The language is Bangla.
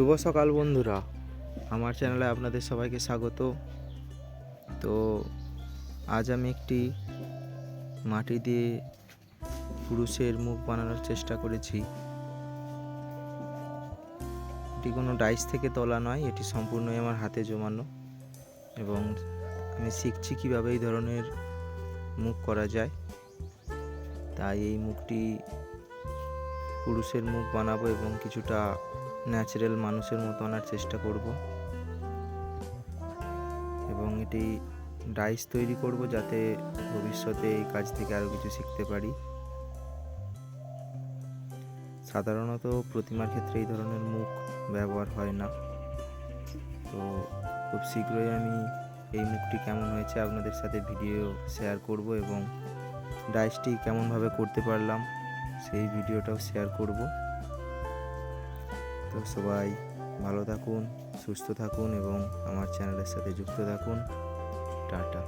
শুভ সকাল বন্ধুরা। আমার চ্যানেলে আপনাদের সবাইকে স্বাগত। তো আজ আমি একটি মাটি দিয়ে পুরুষের মুখ বানানোর চেষ্টা করেছি। এটি কোনো ডাইস থেকে তোলা নয়, এটি সম্পূর্ণই আমার হাতে জমানো এবং আমি শিখছি কীভাবে এই ধরনের মুখ করা যায়। তাই এই মুখটি পুরুষের মুখ বানাবো এবং কিছুটা ন্যাচারাল মানুষের মতো আনার চেষ্টা করব। এবং এটি ডাইস তৈরি করব যাতে ভবিষ্যতে এই কাজ থেকে আরও কিছু শিখতে পারি। সাধারণত প্রতিমার ক্ষেত্রে এই ধরনের মুখ ব্যবহার হয় না। তো খুব শীঘ্রই আমি এই মুখটি কেমন হয়েছে আপনাদের সাথে ভিডিও শেয়ার করব এবং ডাইসটি কেমনভাবে করতে পারলাম সেই ভিডিওটাও শেয়ার করব। তো সবাই ভালো থাকুন, সুস্থ থাকুন এবং আমার চ্যানেলের সাথে যুক্ত থাকুন। টাটা।